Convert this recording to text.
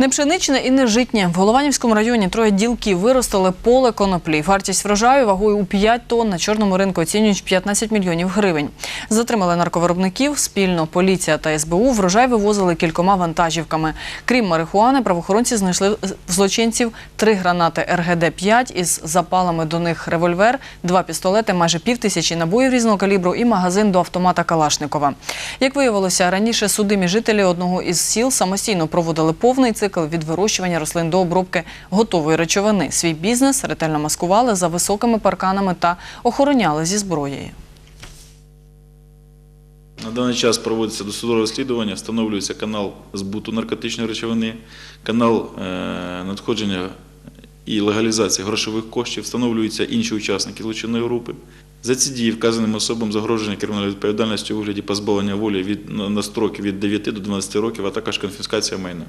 Не пшеничне і не житнє. В Голованівському районі троє ділків виростили поле коноплі. Вартість врожаю вагою у 5 тонн на чорному ринку оцінюють 15 мільйонів гривень. Затримали нарковиробників. Спільно поліція та СБУ врожай вивозили кількома вантажівками. Крім марихуани, правоохоронці знайшли в злочинців три гранати РГД-5 із запалами до них револьвер, два пістолети, майже пів тисячі набоїв різного калібру і магазин до автомата Калашникова. Як виявилося, раніше судимі жителі одного із сіл самостійно проводили повний цикл від вирощування рослин до обробки готової речовини. Свій бізнес ретельно маскували за високими парканами та охороняли зі зброєю. На даний час проводиться досудове розслідування, встановлюється канал збуту наркотичної речовини, канал е, надходження і легалізації грошових коштів, встановлюються інші учасники злочинної групи. За ці дії вказаним особам загроження кримінальної відповідальності у вигляді позбавлення волі від, на строки від 9 до 12 років, а також конфіскація майна.